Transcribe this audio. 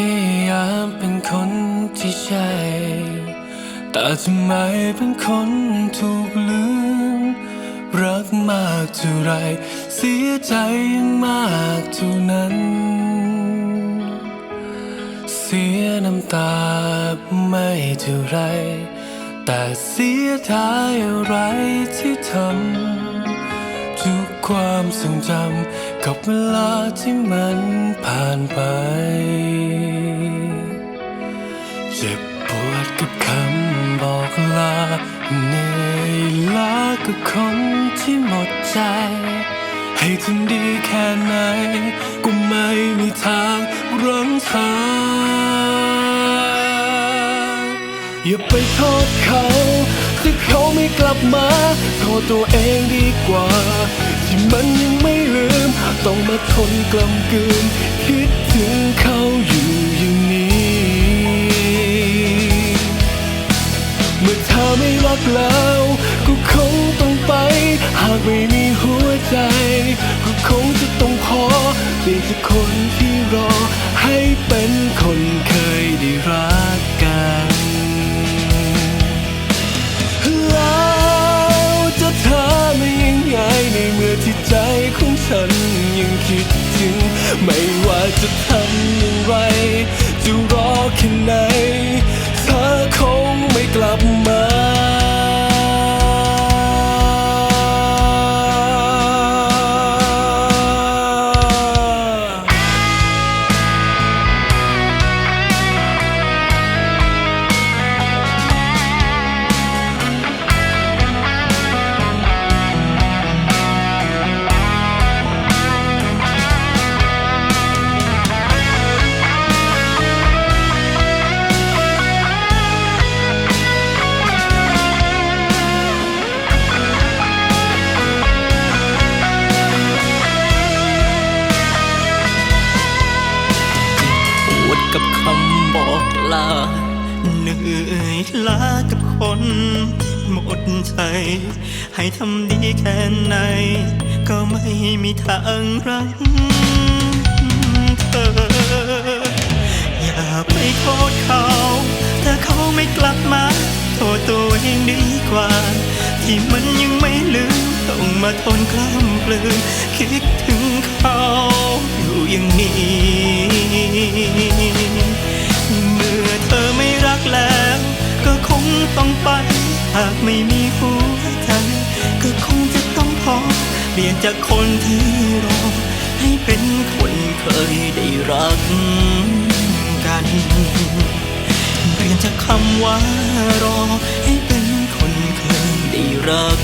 พยายามเป็นคนที่ใช่ แต่ทำไมเป็นคนถูกลืม รักมากเท่าไร เสียใจยังมากเท่านั้น เสียน้ำตาไม่เท่าไร แต่เสียดายอะไรที่ทำ ทุกความทรงจำกับเวลาที่มันผ่านไป เจ็บปวดกับคำบอกลาเหนื่อยล้ากับคนที่หมดใจ ให้ทำดีแค่ไหน ก็ไม่มีทางรังทางอย่าไปโทษเขา ที่เขาไม่กลับมาโทษตัวเองดีกว่า ที่มันยังไม่ลืม ต้องมาทนกลำกลืน คิดถึงเขาอยู่อย่างนี้ เมื่อเธอไม่รักแล้ว ก็คงต้องไป หากไม่มีหัวใจ ก็คงจะต้องขอเปลี่ยนจากคนที่รอ ให้เป็นคน นยังคิดถึง ไม่ว่าจะทำอย่างไร จะรอแค่ไหน เธอคงไม่กลับมา ลา เหนื่อยล้ากับคน หมดใจ ให้ทำดีแค่ไหน ก็ไม่มีทางรักเธอ อย่าไปโทษเขาถ้าเขาไม่กลับมา โทษตัวเองดีกว่า ที่มันยังไม่ลืม ต้องมาทนกล้ำกลืนคิดถึงเขาอยู่อย่างนี้ หากไม่มีหัวใจก็คงจะต้องพอเปลี่ยนจากคนที่รอ ให้เป็นคนเคยได้รักกัน เปลี่ยนจากคำว่ารอ ให้เป็นคนเคยได้รัก